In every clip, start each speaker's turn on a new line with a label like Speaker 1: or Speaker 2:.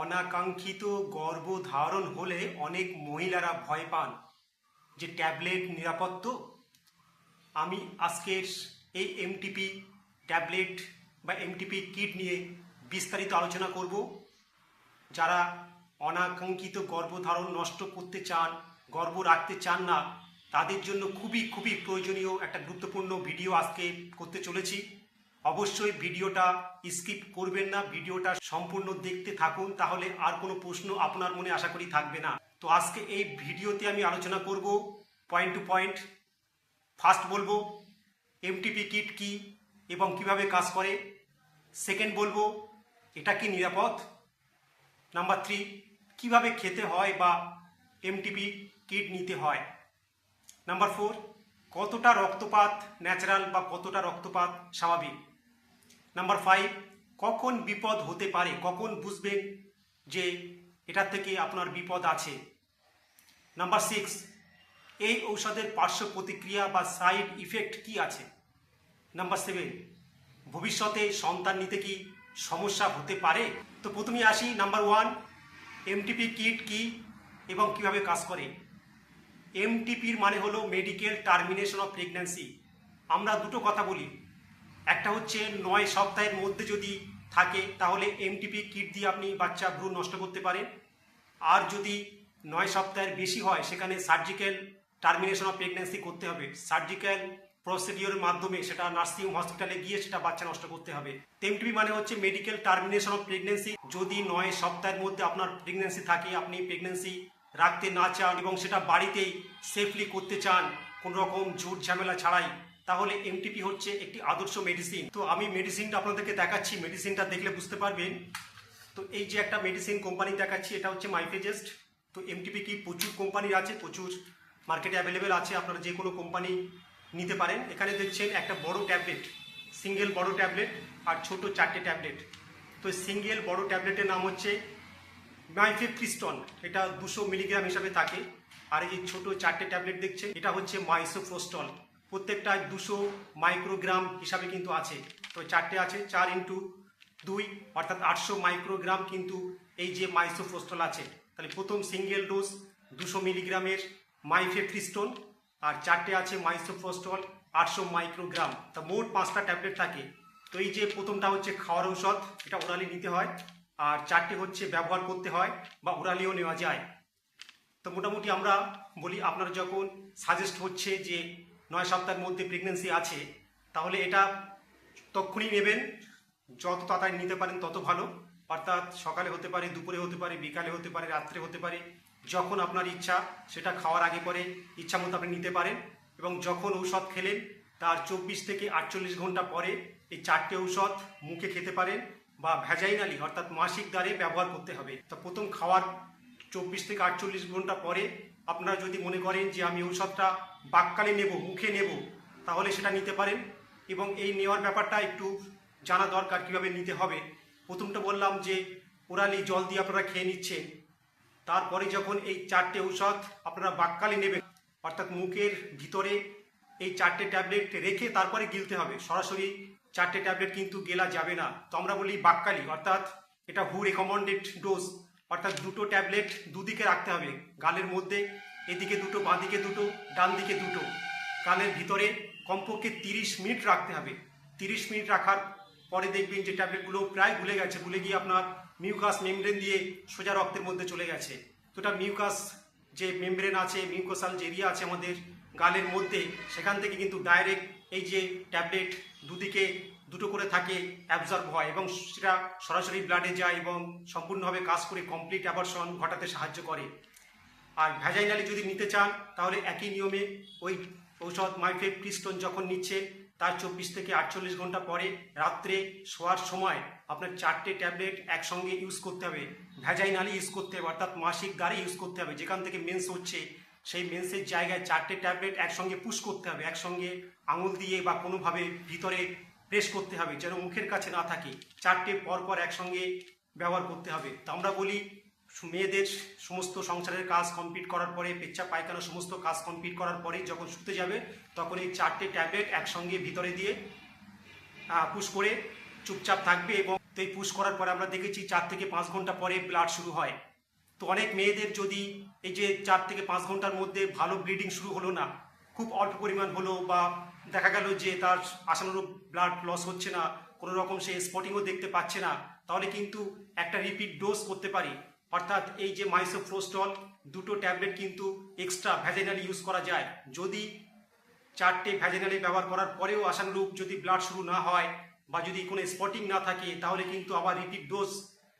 Speaker 1: অনাকাঙ্ক্ষিত গর্ভধারণ হলে অনেক মহিলারা ভয় পান যে ট্যাবলেট নিরাপদ তো? আমি আজকের এই এমটিপি ট্যাবলেট বা এমটিপি কিট নিয়ে বিস্তারিত আলোচনা করব। যারা অনাকাঙ্ক্ষিত গর্ভধারণ নষ্ট করতে চান, গর্ভ রাখতে চান না, তাদের জন্য খুবই খুবই প্রয়োজনীয় একটা গুরুত্বপূর্ণ ভিডিও আজকে করতে চলেছি। অবশ্যই ভিডিওটা স্কিপ করবেন না, ভিডিওটা সম্পূর্ণ দেখতে থাকুন, তাহলে আর কোনো প্রশ্ন আপনার মনে আশা করি থাকবে না। তো আজকে এই ভিডিওতে আমি আলোচনা করব পয়েন্ট টু পয়েন্ট ফার্স্ট বলব এমটিপি কিট কি এবং কীভাবে কাজ করে। সেকেন্ড বলব, এটা কি নিরাপদ? নাম্বার থ্রি কীভাবে খেতে হয় বা এমটিপি কিট নিতে হয়। নাম্বার ফোর কতটা রক্তপাত ন্যাচারাল বা কতটা রক্তপাত স্বাভাবিক? নাম্বার ফাইভ কখন বিপদ হতে পারে? কখন বুঝবেন যে এটার থেকে আপনার বিপদ আছে? নাম্বার সিক্স এই ঔষধের পার্শ্ব প্রতিক্রিয়া বা সাইড ইফেক্ট কি আছে? নাম্বার সেভেন ভবিষ্যতে সন্তান নিতে কি সমস্যা হতে পারে? তো প্রথমে আসি নাম্বার ওয়ান এমটিপি কিট কি এবং কীভাবে কাজ করে? এমটিপির মানে হলো মেডিকেল টার্মিনেশন অফ প্রেগন্যান্সি আমরা দুটো কথা বলি। একটা হচ্ছে নয় সপ্তাহের মধ্যে যদি থাকে, তাহলে এমটিপি কিট দিয়ে আপনি বাচ্চা ভ্রূণ নষ্ট করতে পারেন। আর যদি নয় সপ্তাহের বেশি হয়, সেখানে সার্জিক্যাল টার্মিনেশন অফ প্রেগন্যান্সি করতে হবে। সার্জিক্যাল প্রসিডিওরের মাধ্যমে সেটা নার্সিং হসপিটালে গিয়ে সেটা বাচ্চা নষ্ট করতে হবে। এমটিপি মানে হচ্ছে মেডিকেল টার্মিনেশন অফ প্রেগনেন্সি যদি নয় সপ্তাহের মধ্যে আপনার প্রেগন্যান্সি থাকে, আপনি প্রেগন্যান্সি রাখতে না চান এবং সেটা বাড়িতেই সেফলি করতে চান কোনো রকম ঝুট ঝামেলা ছাড়াই তাহলে এমটিপি হচ্ছে একটি আদর্শ মেডিসিন তো আমি মেডিসিনটা আপনাদেরকে দেখাচ্ছি মেডিসিনটা দেখলে বুঝতে পারবেন। তো এই যে একটা মেডিসিন কোম্পানি দেখাচ্ছি, এটা হচ্ছে মাইফেজেস্ট তো এমটিপি কি প্রচুর কোম্পানির আছে, প্রচুর মার্কেটে অ্যাভেলেবেল আছে, আপনারা যে কোনো কোম্পানি নিতে পারেন। এখানে দেখছেন একটা বড় ট্যাবলেট সিঙ্গেল বড় ট্যাবলেট আর ছোট চারটে ট্যাবলেট তো সিঙ্গেল বড় ট্যাবলেটের নাম হচ্ছে মাইফে ক্রিস্টন এটা দুশো মিলিগ্রাম হিসাবে থাকে। আর এই ছোট চারটে ট্যাবলেট দেখছেন, এটা হচ্ছে মাইসোফ্রোস্টল প্রত্যেকটা দুশো মাইক্রোগ্রাম হিসাবে কিন্তু আছে। তো চারটে আছে, চার ইন্টু দুই, অর্থাৎ আটশো মাইক্রোগ্রাম কিন্তু এই যে মাইসোফ্রোস্টল আছে। তাহলে প্রথম সিঙ্গেল ডোজ দুশো মিলিগ্রামের মাইফেফ্রিস্টোন আর চারটে আছে মাইসোফ্রোস্টল, আটশো মাইক্রোগ্রাম। তা মোট পাঁচটা ট্যাবলেট থাকে। তো এই যে প্রথমটা হচ্ছে খাওয়ার ঔষধ, এটা ওরালি নিতে হয়, আর চারটে হচ্ছে ব্যবহার করতে হয় বা ওরালিও নেওয়া যায়। তো মোটামুটি আমরা বলি, আপনারা যখন সাজেস্ট হচ্ছে যে নয় সপ্তাহের মধ্যে প্রেগনেন্সি আছে, তাহলে এটা তক্ষুনি নেবেন, যত তাড়াতাড়ি নিতে পারেন তত ভালো। অর্থাৎ সকালে হতে পারে, দুপুরে হতে পারে, বিকালে হতে পারে, রাত্রে হতে পারে, যখন আপনার ইচ্ছা সেটা খাওয়ার আগে পরে ইচ্ছা মতো আপনি নিতে পারেন এবং যখন ঔষধ খেলেন, তার চব্বিশ থেকে আটচল্লিশ ঘণ্টা পরে এই চারটে ঔষধ মুখে খেতে পারেন বা ভ্যাজাইনালি অর্থাৎ মাসিক দ্বারে ব্যবহার করতে হবে। তো প্রথম খাওয়ার চব্বিশ থেকে আটচল্লিশ ঘণ্টা পরে আপনারা যদি মনে করেন যে আমি ঔষধটা বাক্কালে নেব, মুখে নেব, তাহলে সেটা নিতে পারেন। এবং এই নেওয়ার ব্যাপারটা একটু জানা দরকার কীভাবে নিতে হবে। প্রথমটা বললাম যে, ওরালি জল দিয়ে আপনারা খেয়ে নিচ্ছেন। তারপরে যখন এই চারটে ঔষধ আপনারা বাক্কালে নেবেন, অর্থাৎ মুখের ভিতরে এই চারটে ট্যাবলেট রেখে তারপরে গিলতে হবে। সরাসরি চারটে ট্যাবলেট কিন্তু গেলা যাবে না। তো আমরা বলি বাক্কালি, অর্থাৎ এটা হু রেকমেন্ডেড ডোজ। অর্থাৎ দুটো ট্যাবলেট দুদিকে রাখতে হবে। গালের মধ্যে এদিকে দুটো বাঁ দিকে দুটো ডান দিকে দুটো। গালের ভিতরে কমপক্ষে তিরিশ মিনিট রাখতে হবে। তিরিশ মিনিট রাখার পরে দেখবেন যে ট্যাবলেটগুলো প্রায় গুলে গেছে গুলে গিয়ে আপনার মিউকাস মেমব্রেন দিয়ে সোজা রক্তের মধ্যে চলে গেছে। তো এটা মিউকাস যে মেমব্রেন আছে, মিউকোসাল যে এরিয়া আছে আমাদের গালের মধ্যে, সেখান থেকে কিন্তু ডাইরেক্ট এই যে ট্যাবলেট দুদিকে, দুটো করে থাকে অ্যাবজর্ব হয় এবং সেটা সরাসরি ব্লাডে যায় এবং সম্পূর্ণভাবে কাজ করে কমপ্লিট অ্যাবর্শন ঘটাতে সাহায্য করে। আর ভ্যাজাইনালি যদি নিতে চান, তাহলে একই নিয়মে ওই ঔষধ মাইফে ক্রিস্টন যখন নিচ্ছে, তার চব্বিশ থেকে আটচল্লিশ ঘণ্টা পরে রাত্রে শোয়ার সময় আপনার চারটে ট্যাবলেট একসঙ্গে ইউজ করতে হবে। ভ্যাজাইনালি ইউজ করতে হবে, অর্থাৎ মাসিক দ্বারে ইউজ করতে হবে। যেখান থেকে মেন্স হচ্ছে, সেই মেন্সের জায়গায় চারটে ট্যাবলেট একসঙ্গে পুশ করতে হবে। একসঙ্গে আঙুল দিয়ে বা কোনোভাবে ভিতরে প্রেস করতে হবে, যেন মুখের কাছে না থাকে। চারটে পর পর একসঙ্গে ব্যবহার করতে হবে। তো আমরা বলি মেয়েদের সমস্ত সংসারের কাজ কমপ্লিট করার পরে পেচ্ছা পায়খানা সমস্ত কাজ কমপ্লিট করার পরে যখন শুতে যাবে, তখন এই চারটে ট্যাবলেট একসঙ্গে ভিতরে দিয়ে পুশ করে চুপচাপ থাকবে এবং তো এই পুশ করার পরে আমরা দেখেছি চার থেকে পাঁচ ঘণ্টা পরে ব্লাড শুরু হয়। তো অনেক মেয়েদের যদি এই যে চার থেকে পাঁচ ঘণ্টার মধ্যে ভালো ব্লিডিং শুরু হলো না, খুব অল্প পরিমাণ হলো বা দেখা গেল যে তার আশানুরূপ ব্লাড লস হচ্ছে না, কোনো রকম সে স্পটিংও দেখতে পাচ্ছে না, তাহলে কিন্তু একটা রিপিট ডোজ করতে পারি। অর্থাৎ এই যে মাইসোফ্রোস্টল দুটো ট্যাবলেট কিন্তু এক্সট্রা ভ্যাজেনালি ইউজ করা যায়। যদি চারটে ভ্যাজেনালি ব্যবহার করার পরেও আশানুরূপ যদি ব্লাড শুরু না হয় বা যদি কোনো স্পটিং না থাকে, তাহলে কিন্তু আবার রিপিট ডোজ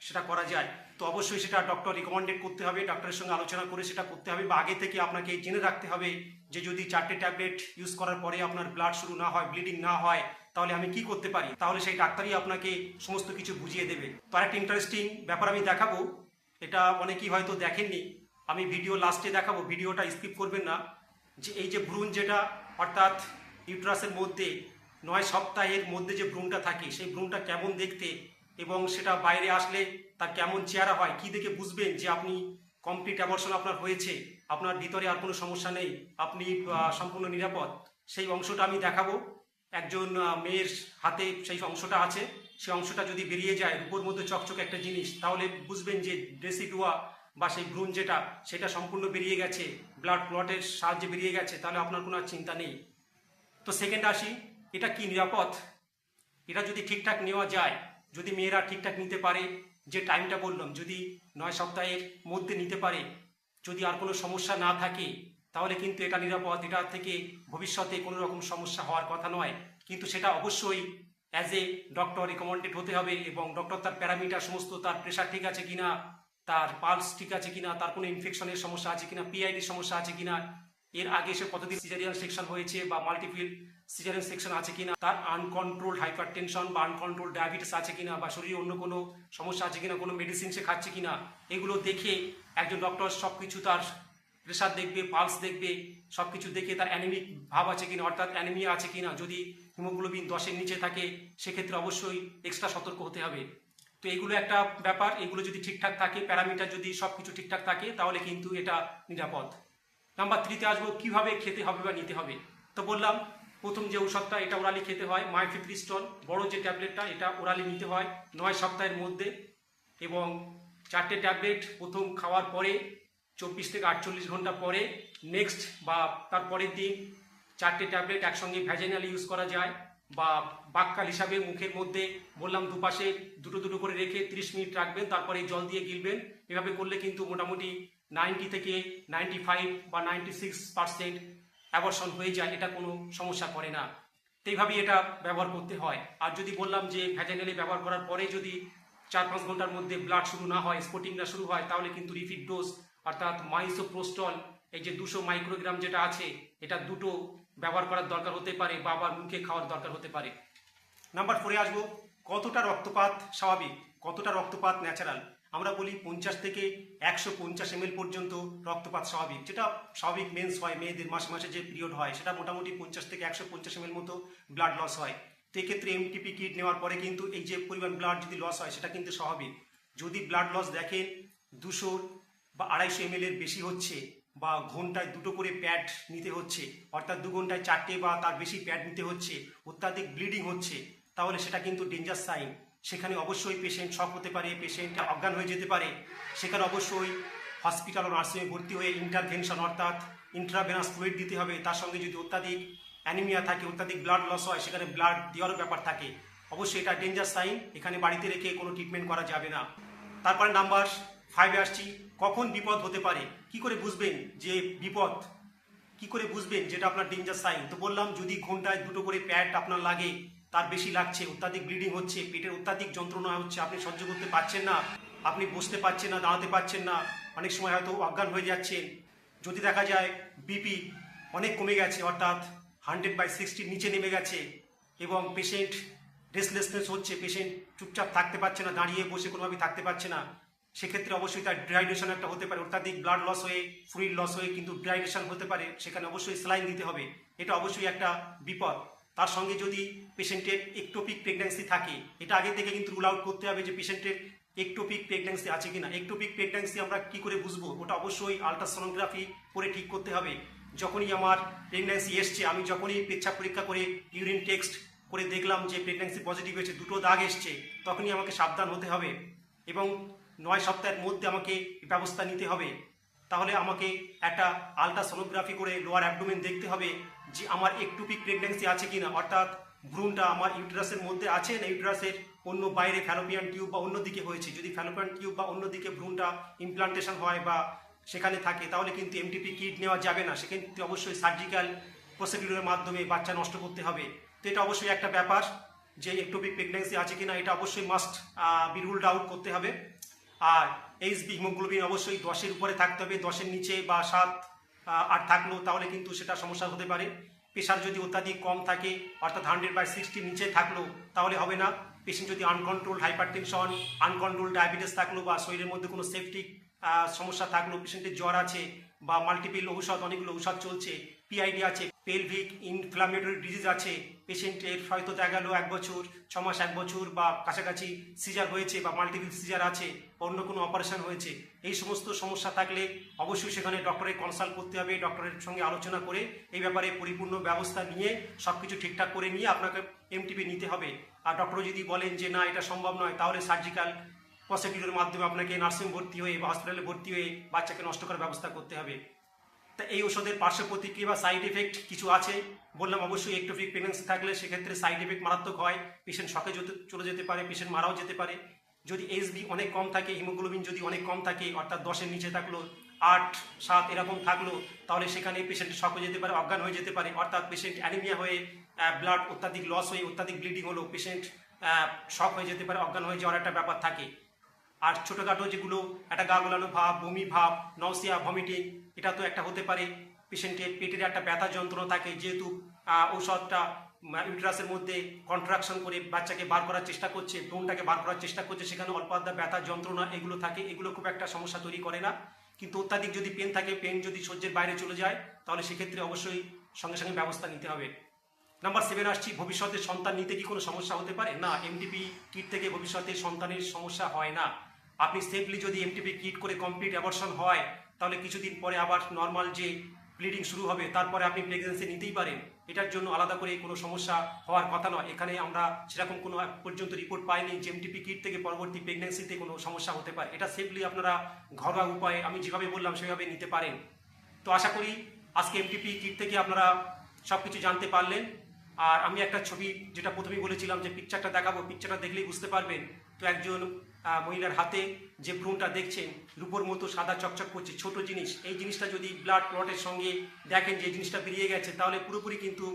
Speaker 1: সেটা করা যায়। তো অবশ্যই সেটা ডক্টর রিকমেন্ডেড করতে হবে ডক্টরের সঙ্গে আলোচনা করে সেটা করতে হবে বা আগে থেকে আপনাকে জেনে রাখতে হবে যে যদি চারটে ট্যাবলেট ইউজ করার পরে আপনার ব্লাড শুরু না হয় ব্লিডিং না হয়, তাহলে আমি কি করতে পারি? তাহলে সেই ডাক্তারই আপনাকে সমস্ত কিছু বুঝিয়ে দেবে। তো একটা ইন্টারেস্টিং ব্যাপার আমি দেখাবো এটা অনেকেই হয়তো দেখেননি। আমি ভিডিও লাস্টে দেখাবো ভিডিওটা স্কিপ করবেন না। যে এই যে ভ্রূণ যেটা, অর্থাৎ ইউট্রাসের মধ্যে, নয় সপ্তাহের মধ্যে যে ভ্রূণটা থাকে, সেই ভ্রূণটা কেমন দেখতে এবং সেটা বাইরে আসলে তার কেমন চেহারা হয়, কি দেখে বুঝবেন যে আপনি কমপ্লিট অ্যাবর্শন আপনার হয়েছে, আপনার ভিতরে আর কোনো সমস্যা নেই, আপনি সম্পূর্ণ নিরাপদ। সেই অংশটা আমি দেখাবো। একজন মেয়ের হাতে সেই অংশটা আছে। সেই অংশটা যদি বেরিয়ে যায়, রূপোর মধ্যে চকচকে একটা জিনিস, তাহলে বুঝবেন যে ডেসিডুয়া বা সেই ভ্রূণ যেটা, সেটা সম্পূর্ণ বেরিয়ে গেছে ব্লাড ক্লটের সাহায্যে বেরিয়ে গেছে, তাহলে আপনার কোনো আর চিন্তা নেই। তো সেকেন্ড আসি, এটা কি নিরাপদ? এটা যদি ঠিকঠাক নেওয়া যায়, যদি মেয়েরা ঠিকঠাক নিতে পারে, যে টাইমটা বললাম, যদি নয় সপ্তাহের মধ্যে নিতে পারে, যদি আর কোনো সমস্যা না থাকে, তাহলে কিন্তু এটা নিরাপদ। এটা থেকে ভবিষ্যতে কোনো রকম সমস্যা হওয়ার কথা নয়। কিন্তু সেটা অবশ্যই অ্যাজ এ ডক্টর রিকমেন্ডেড হতে হবে এবং ডক্টর তার প্যারামিটার সমস্ত, তার প্রেশার ঠিক আছে কিনা, তার পালস ঠিক আছে কিনা, তার কোনো ইনফেকশনের সমস্যা আছে কিনা পিআইডির সমস্যা আছে কিনা, এর আগে সে কতদিন সিজারিয়ান সেকশন হয়েছে বা মাল্টিপিল সিজারিয়ান সেকশন আছে কিনা, তার আনকন্ট্রোল হাইপার টেনশন বা আনকন্ট্রোল ডায়াবেটিস আছে কিনা বা শরীরে অন্য কোনো সমস্যা আছে কিনা, কোনো মেডিসিন সে খাচ্ছে কিনা, এগুলো দেখে একজন ডক্টর সব কিছু তার প্রেশার দেখবে পালস দেখবে সব কিছু দেখে তার অ্যানিমিক ভাব আছে কিনা, অর্থাৎ অ্যানিমিয়া আছে কিনা, যদি হিমোগ্লোবিন দশের নিচে থাকে, সেক্ষেত্রে অবশ্যই এক্সট্রা সতর্ক হতে হবে। তো এগুলো একটা ব্যাপার, এগুলো যদি ঠিকঠাক থাকে, প্যারামিটার যদি সব কিছু ঠিকঠাক থাকে, তাহলে কিন্তু এটা নিরাপদ। নাম্বার থ্রিতে আসব, কীভাবে খেতে হবে বা নিতে হবে? তো বললাম, প্রথম যে ঔষধটা, এটা ওরালি খেতে হয়, মাইফিপ্রিস্টল, বড় যে ট্যাবলেটটা, এটা ওরালি নিতে হয় নয় সপ্তাহের মধ্যে এবং চারটে ট্যাবলেট প্রথম খাওয়ার পরে, চব্বিশ থেকে আটচল্লিশ ঘণ্টা পরে নেক্সট বা তার পরের দিন চারটে ট্যাবলেট একসঙ্গে ভ্যাজেনাল ইউজ করা যায় বা বাক্কাল হিসাবে মুখের মধ্যে, বললাম দুপাশে দুটো দুটো করে রেখে 30 মিনিট রাখবেন, তারপরে জল দিয়ে গিলবেন। এভাবে করলে কিন্তু মোটামুটি নাইনটি থেকে নাইনটি ফাইভ বা নাইনটি সিক্স পার্সেন্ট অ্যাবর্শন হয়ে যায়, এটা কোনো সমস্যা করে না। তো এইভাবেই এটা ব্যবহার করতে হয়। আর যদি বললাম যে ভ্যাজেনালি ব্যবহার করার পরে যদি চার পাঁচ ঘণ্টার মধ্যে ব্লাড শুরু না হয় স্পোর্টিং না শুরু হয়, তাহলে কিন্তু রিপিট ডোজ অর্থাৎ মাইসোপ্রোস্টল এই যে দুশো মাইক্রোগ্রাম যেটা আছে, এটা দুটো ব্যবহার করার দরকার হতে পারে বা আবার মুখে খাওয়ার দরকার হতে পারে। নাম্বার ফোরে আসব, কতটা রক্তপাত স্বাভাবিক, কতটা রক্তপাত ন্যাচারাল আমরা বলি পঞ্চাশ থেকে একশো পঞ্চাশ এম পর্যন্ত রক্তপাত স্বাভাবিক, যেটা স্বাভাবিক মেন্স হয়, মেয়েদের মাসে মাসে যে পিরিয়ড হয়, সেটা মোটামুটি পঞ্চাশ থেকে একশো পঞ্চাশ এম মতো ব্লাড লস হয়। তো এক্ষেত্রে এমটিপি কিট নেওয়ার পরে কিন্তু এই যে পরিমাণ ব্লাড যদি লস হয়, সেটা কিন্তু স্বাভাবিক। যদি ব্লাড লস দেখেন দুশোর বা আড়াইশো এম বেশি হচ্ছে বা ঘন্টায় দুটো করে প্যাড নিতে হচ্ছে, অর্থাৎ দু ঘন্টায় চারটে বা তার বেশি প্যাড নিতে হচ্ছে, অত্যাধিক ব্লিডিং হচ্ছে, তাহলে সেটা কিন্তু ডেঞ্জার সাইন। সেখানে অবশ্যই পেশেন্ট শক হতে পারে, পেশেন্ট অজ্ঞান হয়ে যেতে পারে। সেখানে অবশ্যই হসপিটাল ও নার্সিংয়ে ভর্তি হয়ে ইন্টারভেনশন, অর্থাৎ ইন্ট্রাভেনাস ফ্লুইড দিতে হবে। তার সঙ্গে যদি অত্যাধিক অ্যানিমিয়া থাকে, অত্যাধিক ব্লাড লস হয়, সেখানে ব্লাড দেওয়ারও ব্যাপার থাকে। অবশ্যই এটা ডেঞ্জার সাইন, এখানে বাড়িতে রেখে কোনো ট্রিটমেন্ট করা যাবে না। তারপরে নাম্বার ফাইভে আসছি কখন বিপদ হতে পারে? কি করে বুঝবেন যে বিপদ? কি করে বুঝবেন যেটা আপনার ডেঞ্জার সাইন তো বললাম, যদি ঘন্টায় দুটো করে প্যাড আপনার লাগে, তার বেশি লাগছে, অত্যাধিক ব্লিডিং হচ্ছে, পেটের অত্যাধিক যন্ত্রণা হচ্ছে, আপনি সহ্য করতে পারছেন না, আপনি বসতে পারছেন না, দাঁড়াতে পারছেন না, অনেক সময় হয়তো অজ্ঞান হয়ে যাচ্ছেন যদি দেখা যায় বিপি অনেক কমে গেছে, অর্থাৎ হান্ড্রেড বাই সিক্সটির নিচে নেমে গেছে, এবং পেশেন্ট রেসলেসনেস হচ্ছে পেশেন্ট চুপচাপ থাকতে পারছে না, দাঁড়িয়ে বসে কোনোভাবেই থাকতে পারছে না সেক্ষেত্রে অবশ্যই তার ড্রাইডেশন একটা হতে পারে, অত্যাধিক ব্লাড লস হয়ে ফ্লুইড লস হয়ে কিন্তু ড্রাইডেশন হতে পারে, সেখানে অবশ্যই স্লাইন দিতে হবে, এটা অবশ্যই একটা বিপদ। তার সঙ্গে যদি পেশেন্টের একটোপিক প্রেগন্যান্সি থাকে, এটা আগে থেকে কিন্তু রুল আউট করতে হবে যে পেশেন্টের একটোপিক প্রেগন্যান্সি আছে কি কিনা। একটোপিক প্রেগন্যান্সি আমরা কি করে বুঝব? ওটা অবশ্যই আলট্রাসোনোগ্রাফি করে ঠিক করতে হবে। যখনই আমার প্রেগন্যান্সি এসছে, আমি যখনই পেচ্ছাপ পরীক্ষা করে ইউরিন টেক্সট করে দেখলাম যে প্রেগন্যান্সি পজিটিভ হয়েছে, দুটো দাগ এসছে, তখনই আমাকে সাবধান হতে হবে। এবং নয় সপ্তাহের মধ্যে আমাকে ব্যবস্থা নিতে হবে। তাহলে আমাকে একটা আলট্রাসোনোগ্রাফি করে লোয়ার অ্যাবডোমেন দেখতে হবে যে আমার একটুপিক প্রেগন্যান্সি আছে কি না অর্থাৎ ভ্রূণটা আমার ইউটেরাসের মধ্যে আছে না ইউটেরাসের অন্য বাইরে ফ্যালোপিয়ান টিউব বা অন্য দিকে হয়েছে। যদি ফ্যালোপিয়ান টিউব বা অন্য দিকে ভ্রূণটা ইমপ্লান্টেশন হয় বা সেখানে থাকে, তাহলে কিন্তু এমটিপি কিট নেওয়া যাবে না। সেক্ষেত্রে অবশ্যই সার্জিক্যাল প্রসিডিউরের মাধ্যমে বাচ্চা নষ্ট করতে হবে। তো এটা অবশ্যই একটা ব্যাপার যে একটোপিক প্রেগন্যান্সি আছে কিনা, এটা অবশ্যই মাস্ট বি রুলড আউট করতে হবে। আর এইচবি হিমোগ্লোবিন অবশ্যই দশের উপরে থাকতে হবে, দশের নিচে বা সাত আট থাকল তাহলে কিন্তু সেটা সমস্যা হতে পারে। প্রেশার যদি অত্যাধিক কম থাকে, অর্থাৎ হান্ড্রেড বাই সিক্সটির নিচে থাকল তাহলে হবে না। পেশেন্ট যদি uncontrol hypertension uncontrol diabetes থাকল বা শরীরের মধ্যে কোনো সেফটিক সমস্যা থাকল পেশেন্টের জ্বর আছে বা মাল্টিপল ঔষধ, অনেকগুলো ঔষধ চলছে পিআইডি আছে পেলভিক ইনফ্লামেটরি ডিজিজ আছে পেশেন্টের হয়তো দেখা গেলো এক বছর, ছ মাস, এক বছর বা কাছাকাছি সিজার হয়েছে বা মাল্টিপল সিজার আছে অন্য কোনো অপারেশন হয়েছে, এই সমস্ত সমস্যা থাকলে অবশ্যই সেখানে ডক্টরের কনসাল্ট করতে হবে ডক্টরের সঙ্গে আলোচনা করে এই ব্যাপারে পরিপূর্ণ ব্যবস্থা নিয়ে সব কিছু ঠিকঠাক করে নিয়ে আপনাকে এমটিপি নিতে হবে। আর ডক্টর যদি বলেন যে না, এটা সম্ভব নয়, তাহলে সার্জিক্যাল প্রসিডিউরের মাধ্যমে আপনাকে নার্সিং ভর্তি হয়ে বা হসপিটালে ভর্তি হয়ে বাচ্চাকে নষ্ট করার ব্যবস্থা করতে হবে। তা এই ওষুধের পার্শ্ব প্রতিক্রিয়া বা সাইড এফেক্ট কিছু আছে? বললাম অবশ্যই একটোফিক প্রেগনেন্সি থাকলে সেক্ষেত্রে সাইড এফেক্ট মারাত্মক হয়। পেশেন্ট যেতে চলে যেতে পারে পেশেন্ট মারাও যেতে পারে। যদি এইচবি অনেক কম থাকে হিমোগ্লোবিন যদি অনেক কম থাকে, অর্থাৎ দশের নিচে থাকল, আট, সাত এরকম থাকল, তাহলে সেখানে পেশেন্ট শক হয়ে যেতে পারে, অজ্ঞান হয়ে যেতে পারে। অর্থাৎ পেশেন্ট অ্যানিমিয়া হয়ে ব্লাড অত্যাধিক লস হয়ে, অত্যাধিক ব্লিডিং হলো পেশেন্ট শখ হয়ে যেতে পারে, অজ্ঞান হয়ে যাওয়ার একটা ব্যাপার থাকে। আর ছোটোখাটো যেগুলো একটা গা গোলানো ভাব, বমি ভাব নসিয়া ভমিটিং এটা তো একটা হতে পারে পেশেন্টের পেটের একটা ব্যথা যন্ত্রণা থাকে, যেহেতু ঔষধটা ইউট্রাসের মধ্যে কন্ট্রাকশন করে বাচ্চাকে বার করার চেষ্টা করছে ব্রণটাকে বার করার চেষ্টা করছে, সেখানে অল্প আধা ব্যথা, যন্ত্রণা এগুলো থাকে, এগুলো খুব একটা সমস্যা তৈরি করে না। কিন্তু অত্যাধিক যদি পেন থাকে পেন যদি সহ্যের বাইরে চলে যায়, তাহলে সেক্ষেত্রে অবশ্যই সঙ্গে সঙ্গে ব্যবস্থা নিতে হবে। নাম্বার সেভেন আসছি, ভবিষ্যতে সন্তান নিতে কি কোনো সমস্যা হতে পারে? না এমটিপি কিট থেকে ভবিষ্যতে সন্তানের সমস্যা হয় না। আপনি সেফলি যদি এমটিপি কিট করে কমপ্লিট অ্যাবর্শন হয় তাহলে কিছুদিন পরে আবার নর্মাল যে ব্লিডিং শুরু হবে, তারপরে আপনি প্রেগনেন্সি নিতেই পারেন। এটার জন্য আলাদা করে কোনো সমস্যা হওয়ার কথা নয়। এখানে আমরা সেরকম কোনো পর্যন্ত রিপোর্ট পাইনি যে এমটিপি কিট থেকে পরবর্তী প্রেগনেন্সিতে কোনো সমস্যা হতে পারে। এটা সেফলি আপনারা ঘরোয়া উপায়ে আমি যেভাবে বললাম সেভাবে নিতে পারেন। তো আশা করি আজকে এমটিপি কিট থেকে আপনারা সব কিছু জানতে পারলেন। আর আমি একটা ছবি, যেটা প্রথমেই বলেছিলাম যে পিকচারটা দেখাবো পিকচারটা দেখলেই বুঝতে পারবেন তো একজন মহিলার হাতে যে ভ্রূণটা দেখছেন, রূপোর মতো সাদা চকচক করছে, ছোট জিনিস। এই জিনিসটা যদি ব্লাড ক্লটের সঙ্গে দেখেন যে জিনিসটা বেরিয়ে গেছে, তাহলে পুরোপুরি কিন্তু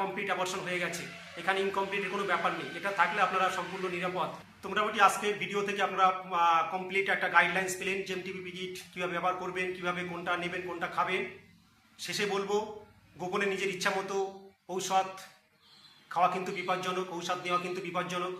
Speaker 1: কমপ্লিট অ্যাবর্শন হয়ে গেছে। এখানে ইনকমপ্লিটের কোনো ব্যাপার নেই। এটা থাকলে আপনারা সম্পূর্ণ নিরাপদ। তো মোটামুটি আজকের ভিডিও থেকে আপনারা কমপ্লিট একটা গাইডলাইন্স পেলেন যে এমটিপি পিজিট কীভাবে ব্যবহার করবেন, কীভাবে কোনটা নেবেন, কোনটা খাবেন। শেষে বলব, গোপনে নিজের ইচ্ছা মতো ঔষধ খাওয়া কিন্তু বিপজ্জনক, ঔষধ নেওয়া কিন্তু বিপজ্জনক।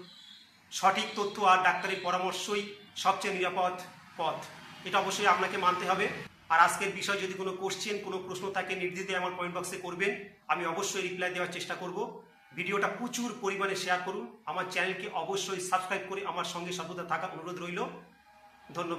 Speaker 1: সঠিক তথ্য আর ডাক্তারের পরামর্শই সবচেয়ে নিরাপদ পথ। এটা অবশ্যই আপনাকে মানতে হবে। আর আজকের বিষয় যদি কোনো কোশ্চেন কোনো প্রশ্ন থাকে, নির্দ্বিধায় আমার কমেন্ট বক্সে করবেন। আমি অবশ্যই রিপ্লাই দেওয়ার চেষ্টা করব। ভিডিওটা প্রচুর পরিমাণে শেয়ার করুন। আমার চ্যানেলকে অবশ্যই সাবস্ক্রাইব করে আমার সঙ্গে সর্বদা থাকা অনুরোধ রইল। ধন্যবাদ।